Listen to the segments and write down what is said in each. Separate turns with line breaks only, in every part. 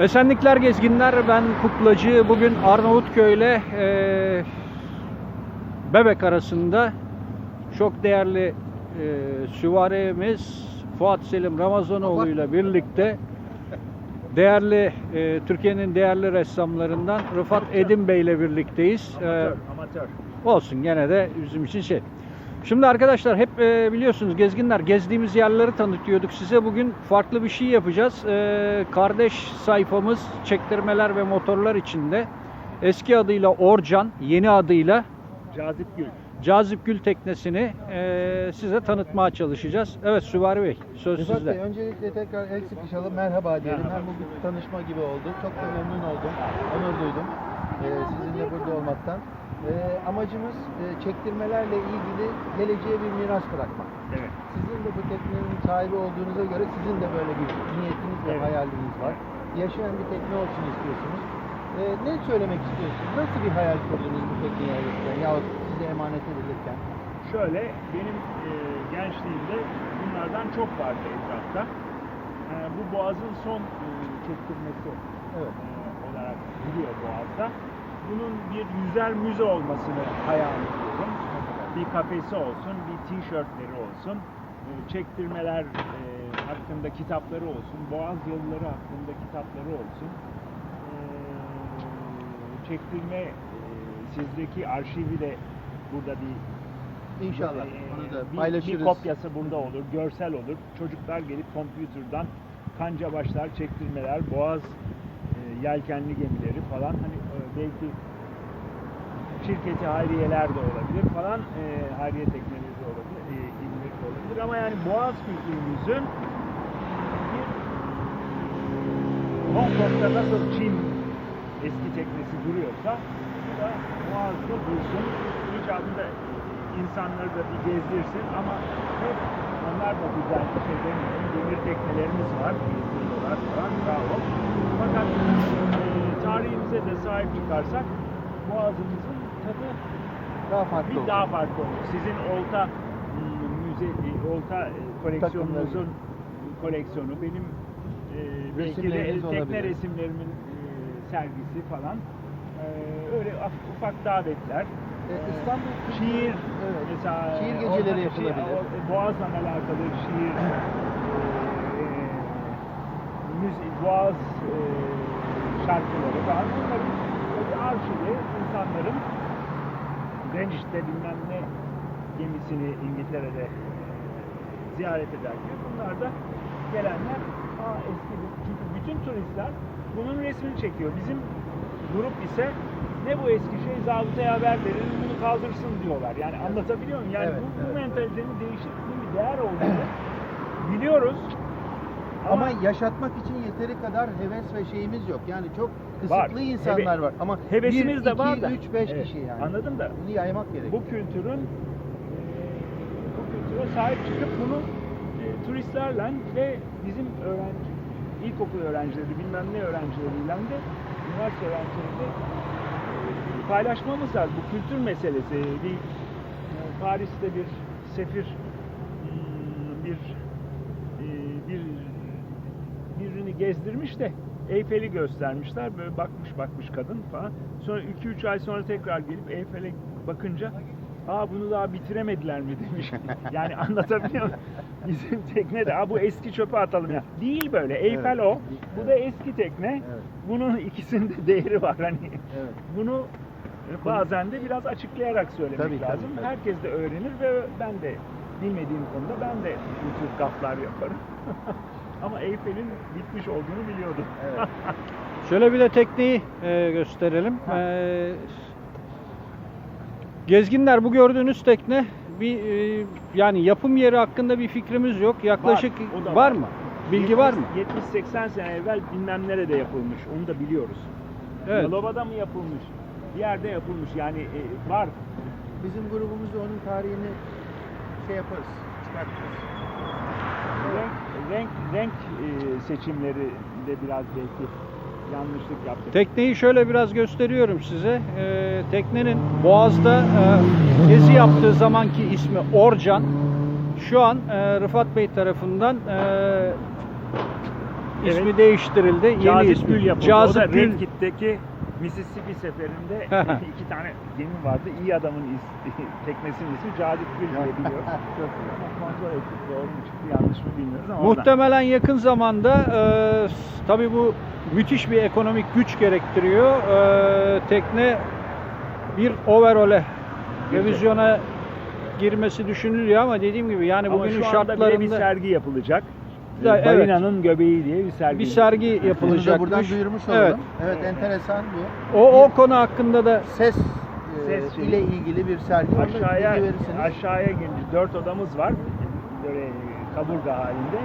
Esenlikler gezginler ben kuklacı bugün Arnavutköy ile e, Bebek arasında çok değerli e, süvarimiz Fuat Selim Ramazanoğlu ile birlikte değerli e, Türkiye'nin değerli ressamlarından Rıfat Edin Bey ile birlikteyiz. E,
Amatör, amatör.
olsun gene de bizim için şey. Şimdi arkadaşlar hep e, biliyorsunuz gezginler gezdiğimiz yerleri tanıtıyorduk size. Bugün farklı bir şey yapacağız. E, kardeş sayfamız çektirmeler ve motorlar içinde. Eski adıyla Orcan, yeni adıyla
Cazip Gül.
Cazip Gül teknesini e, size tanıtmaya çalışacağız. Evet Süvari Bey söz
Rıfat
sizde.
Bey öncelikle tekrar el sıkışalım merhaba diyelim. Hem bugün tanışma gibi oldu. Çok da memnun oldum. Onur duydum. Ee, sizinle burada olmaktan. Ee, amacımız e, çektirmelerle ilgili geleceğe bir miras bırakmak.
Evet.
Sizin de bu teknenin sahibi olduğunuza göre sizin de böyle bir niyetiniz ve
Evet.
hayaliniz var. Yaşayan bir tekne olsun istiyorsunuz. Ee, ne söylemek istiyorsunuz? Nasıl bir hayal kurdunuz bu tekneyi alırken yahut size emanet edilirken?
Şöyle benim e, gençliğimde bunlardan çok vardı etrafta. E, bu Boğaz'ın son e, çektirmesi
Evet.
e, olarak duruyor Boğaz'da. Bunun bir yüzer müze olmasını hayal ediyorum. Bir kafesi olsun, bir tişörtleri olsun, e, çektirmeler e, hakkında kitapları olsun, Boğaz yolları hakkında kitapları olsun. E, çektirme sizdeki arşivi de burada bir
İnşallah. Onu da
bir-
paylaşırız.
Bir kopyası burada olur, görsel olur. Çocuklar gelip kompütürden kanca başlar, çektirmeler, boğaz yelkenli gemileri falan hani belki şirketi hayriyeler de olabilir falan e, hayriye tekneleri de olabilir, e, olabilir ama yani boğaz kültürümüzün Hong Kong'da nasıl Çin eski teknesi duruyorsa bu da Boğaz'da dursun. İcabında insanları da bir gezdirsin ama hep onlar da güzel bir şey demiyorum. Demir teknelerimiz var, gezdiriyorlar falan bravo. Fakat e, tarihimize de sahip çıkarsak Boğaz'ımızın tadı
Daha farklı
bir
olur.
daha farklı olur. Sizin olta m, müze, e, olta e, koleksiyonunuzun koleksiyonu, benim e, belki de
Resimleriniz
tekne
olabilir.
resimlerimin e, sergisi falan. E, öyle ufak davetler.
E, İstanbul
şiir
Evet.
mesela
Şiir geceleri
orada
yapılabilir.
Şiir, Boğaz'la alakalı şiir, e, müzik, Boğaz e, şarkıları falan bunların arşivi insanların Greenwich'te bilmem ne gemisini İngiltere'de e, ziyaret ederken bunlar da gelenler aa eski bir çünkü bütün turistler bunun resmini çekiyor. Bizim grup ise ne bu eski şey zabıtaya haber verelim bunu kaldırsın diyorlar. Yani anlatabiliyor muyum? Yani
Evet,
bu, bu
evet.
mentalitenin değişik bir değer olduğunu biliyoruz.
Ama yaşatmak için yeteri kadar heves ve şeyimiz yok. Yani çok
Var.
kısıtlı insanlar
Heve-
var. Ama
hevesimiz
1,
de
2,
var da.
3, 5
Evet,
kişi yani.
anladım da.
Bunu yaymak gerekiyor.
bu kültürün bu kültüre sahip çıkıp bunu e, turistlerle ve bizim öğrenci ilkokul öğrencileri bilmem ne öğrencileriyle de üniversite öğrencileriyle e, paylaşmamız lazım. Bu kültür meselesi. Bir e, Paris'te bir sefir hmm, bir e, bir birini gezdirmiş de Eyfel'i göstermişler. Böyle bakmış bakmış kadın falan. Sonra 2-3 ay sonra tekrar gelip Eyfel'e bakınca Aa bunu daha bitiremediler mi demiş. Yani anlatabiliyor muyum? Bizim tekne de Aa bu eski çöpe atalım ya. Değil böyle. Eyfel
Evet.
o. Bu da eski tekne.
Evet.
Bunun ikisinde değeri var hani.
Evet.
Bunu bazen de biraz açıklayarak söylemek
Tabii, tabii,
lazım.
tabii.
Herkes de öğrenir ve ben de bilmediğim konuda ben de bu tür gaflar yaparım. Ama Eyfel'in bitmiş olduğunu biliyordum.
Evet.
Şöyle bir de tekneyi e, gösterelim. E, gezginler bu gördüğünüz tekne bir e, yani yapım yeri hakkında bir fikrimiz yok. Yaklaşık
Var, o da
var,
var.
mı? Bilgi var mı?
70-80 sene evvel bilmem nerede yapılmış. Onu da biliyoruz.
Evet.
Yalova'da mı yapılmış? Bir yerde yapılmış. Yani e, var.
Bizim grubumuzda onun tarihini şey yaparız. Çıkartırız.
Renk, renk, renk e, seçimleri de biraz belki yanlışlık yaptık.
Tekneyi şöyle biraz gösteriyorum size. Ee, teknenin Boğaz'da e, gezi yaptığı zamanki ismi Orcan. Şu an e, Rıfat Bey tarafından e,
Evet.
ismi değiştirildi. Yeni
Cazip
ismi.
Gül yapıldı.
Cazip
o da
Gül.
Red Kit'teki Mississippi seferinde iki tane gemi vardı. İyi adamın is- teknesinin ismi Cazip Gül diye biliyorum. Kontrol ettik doğru mu çıktı yanlış mı bilmiyoruz ama oradan.
Muhtemelen yakın zamanda e, tabii bu müthiş bir ekonomik güç gerektiriyor. E, tekne bir overole revizyona girmesi düşünülüyor ama dediğim gibi yani
Ama
bugünün
şu anda bile bir
şartlarında
sergi yapılacak.
Ya, evet.
Balinanın göbeği diye bir sergi.
bir sergi
Bunu da
yapılacakmış.
buradan duyurmuş olalım.
Evet.
Evet, enteresan bu.
O, o konu hakkında da
Ses, e,
Ses şeyi.
ile ilgili bir sergi. Da
aşağıya aşağıya gince dört odamız var. Böyle kaburga halinde.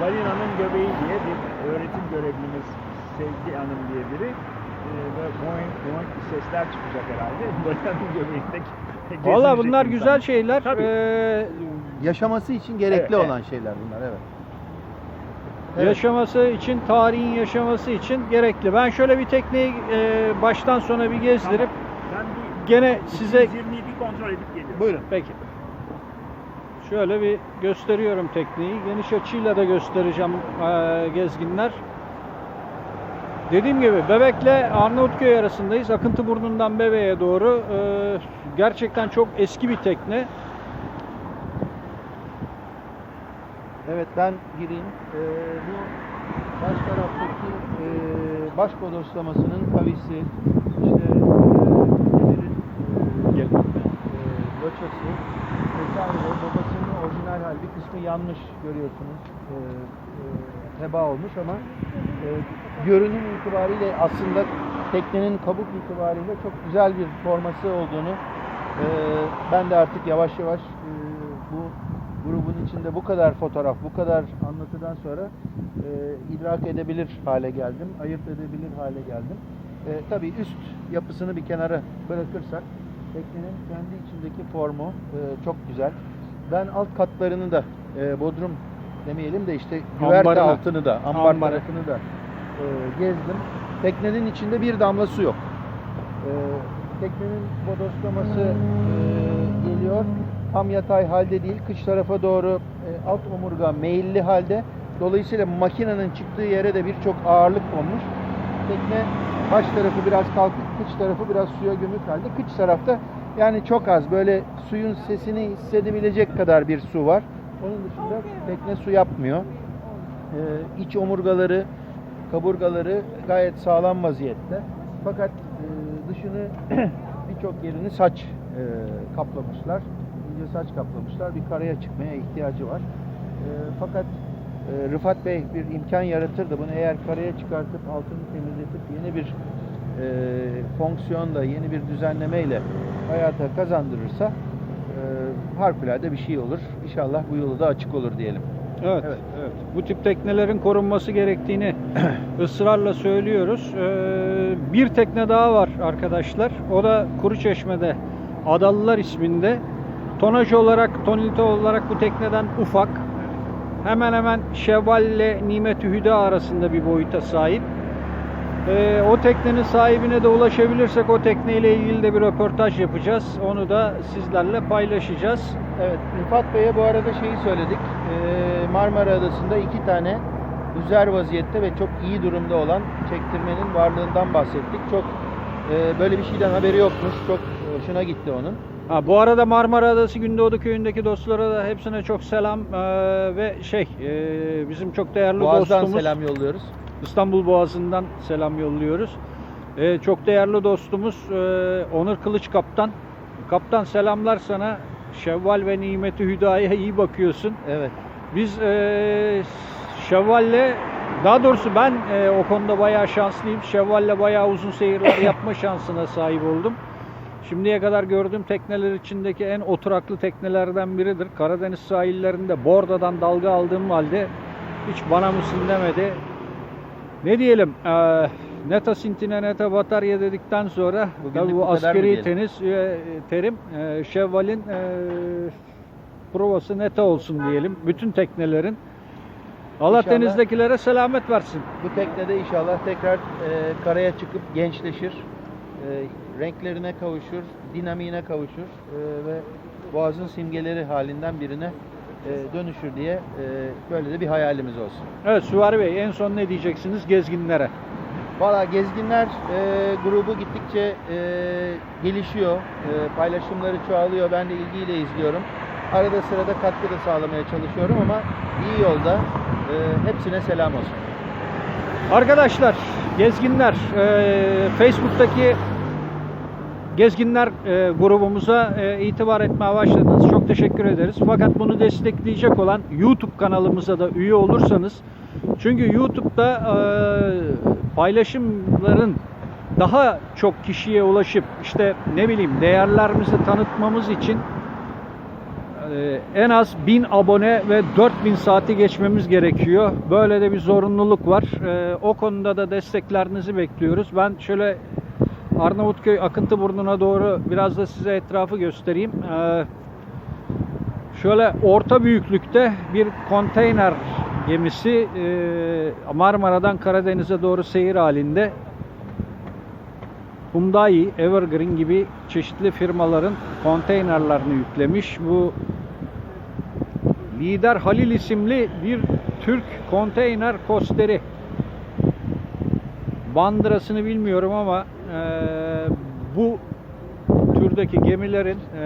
Balinanın göbeği diye bir öğretim görevlimiz Sevgi Hanım diye biri. Ee, Böyle boing boing sesler çıkacak herhalde. Balinanın göbeğindeki
Valla bunlar
insan.
güzel şeyler.
Tabii.
Ee,
Yaşaması için gerekli
Evet,
olan şeyler bunlar evet. Evet.
Yaşaması için, tarihin yaşaması için gerekli. Ben şöyle bir tekneyi e, baştan sona bir gezdirip
Tamam. Ben bir
gene size
220'yi bir kontrol edip geliyorum.
Buyurun.
Peki. Şöyle bir gösteriyorum tekneyi. Geniş açıyla da göstereceğim eee, gezginler. Dediğim gibi Bebek'le Arnavutköy arasındayız. Akıntıburnu'ndan Bebek'e doğru. Eee, gerçekten çok eski bir tekne.
Evet ben gireyim. Ee, bu baş taraftaki e, baş bodoslamasının kavisi, işte e, demirin e, e, loçası vesaire babasının orijinal hal bir kısmı yanmış görüyorsunuz. E, e, heba olmuş ama e, görünüm itibariyle aslında teknenin kabuk itibariyle çok güzel bir forması olduğunu e, ben de artık yavaş yavaş e, grubun içinde bu kadar fotoğraf, bu kadar anlatıdan sonra e, idrak edebilir hale geldim, ayırt edebilir hale geldim. E, tabii üst yapısını bir kenara bırakırsak teknenin kendi içindeki formu e, çok güzel. Ben alt katlarını da e, bodrum demeyelim de işte güverte
Ambarını.
altını da, ambar
Ambarı.
tarafını da e, gezdim. Teknenin içinde bir damla su yok. E, teknenin bodoslaması e, geliyor. Tam yatay halde değil, kıç tarafa doğru e, alt omurga meyilli halde. Dolayısıyla makinenin çıktığı yere de birçok ağırlık konmuş. Tekne baş tarafı biraz kalkık, kıç tarafı biraz suya gömük halde. Kıç tarafta yani çok az böyle suyun sesini hissedebilecek kadar bir su var. Onun dışında tekne su yapmıyor. Ee, iç omurgaları, kaburgaları gayet sağlam vaziyette. Fakat e, dışını birçok yerini saç e, kaplamışlar. İnce saç kaplamışlar. Bir karaya çıkmaya ihtiyacı var. E, fakat e, Rıfat Bey bir imkan yaratırdı. Bunu eğer karaya çıkartıp altını temizletip yeni bir e, fonksiyonla, yeni bir düzenlemeyle hayata kazandırırsa e, harikulade bir şey olur. İnşallah bu yolu da açık olur diyelim.
Evet,
Evet.
evet. Bu tip teknelerin korunması gerektiğini ısrarla söylüyoruz. Ee, bir tekne daha var arkadaşlar. O da Kuruçeşme'de Adalılar isminde. Tonaj olarak, tonalite olarak bu tekneden ufak. Hemen hemen Şevval ile Nimet-i Hüda arasında bir boyuta sahip. Ee, o teknenin sahibine de ulaşabilirsek o tekneyle ilgili de bir röportaj yapacağız. Onu da sizlerle paylaşacağız.
Evet, Rıfat Bey'e bu arada şeyi söyledik. Ee, Marmara Adası'nda iki tane üzer vaziyette ve çok iyi durumda olan çektirmenin varlığından bahsettik. Çok e, böyle bir şeyden haberi yokmuş. Çok hoşuna gitti onun.
Ha, bu arada Marmara Adası Gündoğdu köyündeki dostlara da hepsine çok selam ee, ve şey ee, bizim çok değerli
Boğaz'dan
dostumuz
selam yolluyoruz.
İstanbul Boğazı'ndan selam yolluyoruz. Ee, çok değerli dostumuz ee, Onur Kılıç Kaptan. Kaptan selamlar sana. Şevval ve Nimeti Hüda'ya iyi bakıyorsun.
Evet.
Biz ee, Şevval'le daha doğrusu ben ee, o konuda bayağı şanslıyım. Şevval'le bayağı uzun seyirler yapma şansına sahip oldum. Şimdiye kadar gördüğüm tekneler içindeki en oturaklı teknelerden biridir. Karadeniz sahillerinde Borda'dan dalga aldığım halde hiç bana mısın demedi. Ne diyelim? eee neta sintine neta batarya dedikten sonra tabii
bu
askeri tenis e, terim e, Şevval'in e, provası neta olsun diyelim. Bütün teknelerin. Allah
İnşallah.
denizdekilere selamet versin.
Bu teknede inşallah tekrar e, karaya çıkıp gençleşir. e, renklerine kavuşur, dinamiğine kavuşur e, ve Boğaz'ın simgeleri halinden birine e, dönüşür diye e, böyle de bir hayalimiz olsun.
Evet Süvari Bey en son ne diyeceksiniz gezginlere?
Valla gezginler e, grubu gittikçe e, gelişiyor. E, paylaşımları çoğalıyor. Ben de ilgiyle izliyorum. Arada sırada katkı da sağlamaya çalışıyorum ama iyi yolda. E, hepsine selam olsun.
Arkadaşlar, gezginler, e, Facebook'taki gezginler e, grubumuza e, itibar etmeye başladınız. Çok teşekkür ederiz. Fakat bunu destekleyecek olan YouTube kanalımıza da üye olursanız, çünkü YouTube'da e, paylaşımların daha çok kişiye ulaşıp işte ne bileyim değerlerimizi tanıtmamız için ee, en az 1000 abone ve 4000 saati geçmemiz gerekiyor. Böyle de bir zorunluluk var. Ee, o konuda da desteklerinizi bekliyoruz. Ben şöyle Arnavutköy Akıntıburnu'na doğru biraz da size etrafı göstereyim. Ee, şöyle orta büyüklükte bir konteyner gemisi e, Marmara'dan Karadeniz'e doğru seyir halinde. Hyundai, Evergreen gibi çeşitli firmaların konteynerlerini yüklemiş. Bu Lider Halil isimli bir Türk konteyner kosteri. Bandırasını bilmiyorum ama bu türdeki gemilerin e,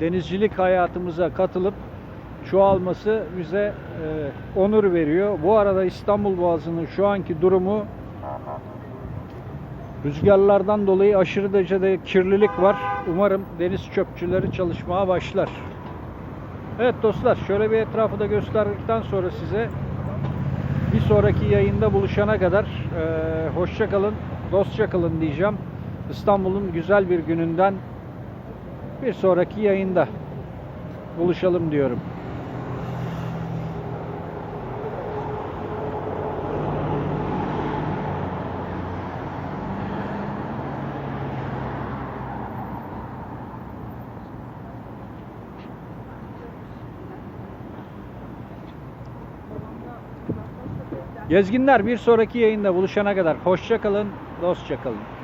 denizcilik hayatımıza katılıp çoğalması bize e, onur veriyor. Bu arada İstanbul Boğazı'nın şu anki durumu Rüzgarlardan dolayı aşırı derecede kirlilik var. Umarım deniz çöpçüleri çalışmaya başlar. Evet dostlar şöyle bir etrafı da gösterdikten sonra size bir sonraki yayında buluşana kadar e, hoşça kalın, dostça kalın diyeceğim. İstanbul'un güzel bir gününden bir sonraki yayında buluşalım diyorum. Gezginler bir sonraki yayında buluşana kadar hoşça kalın, dostça kalın.